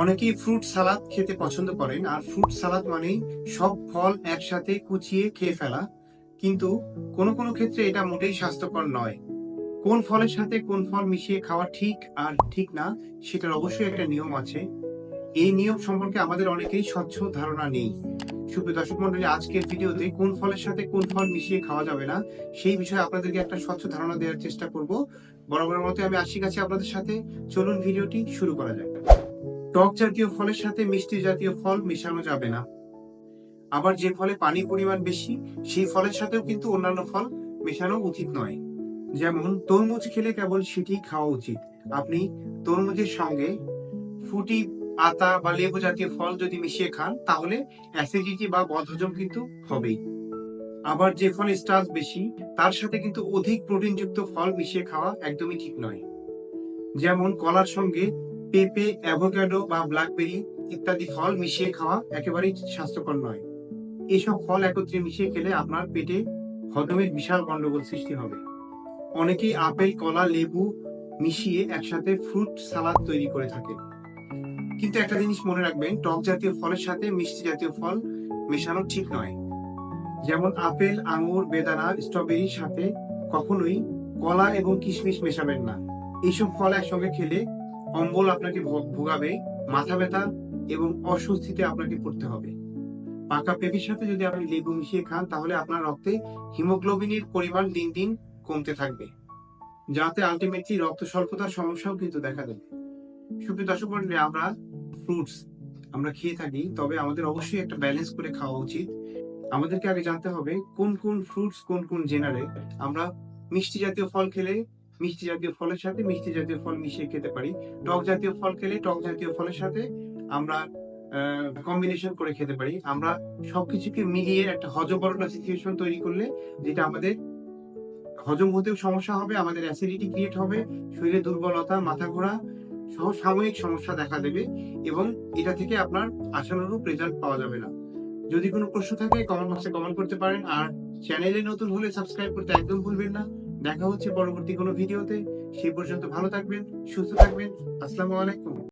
অনেকেই ফ্রুট সালাদ খেতে পছন্দ করেন, আর ফ্রুট সালাদ মানেই সব ফল একসাথে কুচিয়ে খেয়ে ফেলা। কিন্তু কোনো কোনো ক্ষেত্রে এটা মোটেই স্বাস্থ্যকর নয়। কোন ফলের সাথে কোন ফল মিশিয়ে খাওয়া ঠিক আর ঠিক না, সেটার অবশ্যই একটা নিয়ম আছে। এই নিয়ম সম্পর্কে আমাদের অনেকেই স্বচ্ছ ধারণা নেই। সুপ্রিয় দর্শক মন্ডলী, আজকের ভিডিওতে কোন ফলের সাথে কোন ফল মিশিয়ে খাওয়া যাবে না, সেই বিষয়ে আপনাদেরকে একটা স্বচ্ছ ধারণা দেওয়ার চেষ্টা করব। বরাবরের মতো আমি আশিক আছি আপনাদের সাথে। চলুন ভিডিওটি শুরু করা যাক। টক জাতীয় ফলের সাথে মিষ্টি জাতীয় ফল মেশানো যাবে না। আবার যে ফলে পানির পরিমাণ বেশি, সেই ফলের সাথেও কিন্তু অন্যান্য ফল মেশানো উচিত নয়। যেমন তরমুজ খেলে কেবল সেটি খাওয়া উচিত। আপনি তরমুজের সঙ্গে ফুটি আতা বা লেবু জাতীয় ফল যদি মিশিয়ে খান, তাহলে অ্যাসিডিটি বা বদহজম কিন্তু হবেই। আবার যে ফলে স্টার্চ বেশি, তার সাথে কিন্তু অধিক প্রোটিনযুক্ত ফল মিশিয়ে খাওয়া একদমই ঠিক নয়। যেমন কলার সঙ্গে পেঁপে, অ্যাভোকাডো বা ব্ল্যাকবেরি ইত্যাদি ফল মিশিয়ে খাওয়া একেবারেই স্বাস্থ্যকর নয়। এসব ফল একত্রে মিশিয়ে খেলে আপনার পেটে হজমের বিশাল গন্ডগোল সৃষ্টি হবে। অনেকেই আপেল, কলা, লেবু মিশিয়ে একসাথে ফ্রুট সালাদ তৈরি করে থাকে কিন্তু একটা জিনিস মনে রাখবেন, টক জাতীয় ফলের সাথে মিষ্টি জাতীয় ফল মেশানো ঠিক নয়। যেমন আপেল, আঙুর, বেদানা, স্ট্রবেরির সাথে কখনোই কলা এবং কিশমিশ মেশাবেন না। এইসব ফল একসঙ্গে খেলে অম্বল আপনাকে ভোগাবে, মাথা ব্যথা এবং অস্বস্তিতে আপনাকে পড়তে হবে। পাকা পেঁপের সাথে যদি আপনি লেবু মিশিয়ে খান, তাহলে আপনার রক্তে হিমোগ্লোবিনের পরিমাণ দিন দিন কমতে থাকবে, যাতে আলটিমেটলি রক্ত স্বল্পতার সমস্যাও কিন্তু দেখা দেবে। সুপ্রিয় দর্শক মণ্ডলী, আমরা ফ্রুটস আমরা খেয়ে থাকি, তবে আমাদের অবশ্যই একটা ব্যালেন্স করে খাওয়া উচিত। আমাদেরকে আগে জানতে হবে কোন কোন ফ্রুটস কোন কোন জেনারে আমরা মিষ্টি জাতীয় ফল খেলে মিষ্টি জাতীয় ফলের সাথে মিষ্টি জাতীয় ফল মিশিয়ে খেতে পারি। টক জাতীয় ফল খেলে টক জাতীয় ফলের সাথে আমরা কম্বিনেশন করে খেতে পারি। আমরা সবকিছুকে মিলিয়ে একটা হজবরণা সিচুয়েশন তৈরি করলে যেটা আমাদের হজম হতেও সমস্যা হবে, আমাদের অ্যাসিডিটি ক্রিয়েট হবে, শরীরে দুর্বলতা, মাথা ঘোরা সহ সাময়িক সমস্যা দেখা দেবে এবং এটা থেকে আপনার আশানুরূপ রেজাল্ট পাওয়া যাবে না। যদি কোনো প্রশ্ন থাকে কমেন্ট বক্সে কমেন্ট করতে পারেন। আর চ্যানেলে নতুন হলে সাবস্ক্রাইব করতে একদম ভুলবেন না। দেখা হচ্ছে পরবর্তী কোনো ভিডিওতে। সেই পর্যন্ত ভালো থাকবেন সুস্থ থাকবেন। আসসালামু আলাইকুম।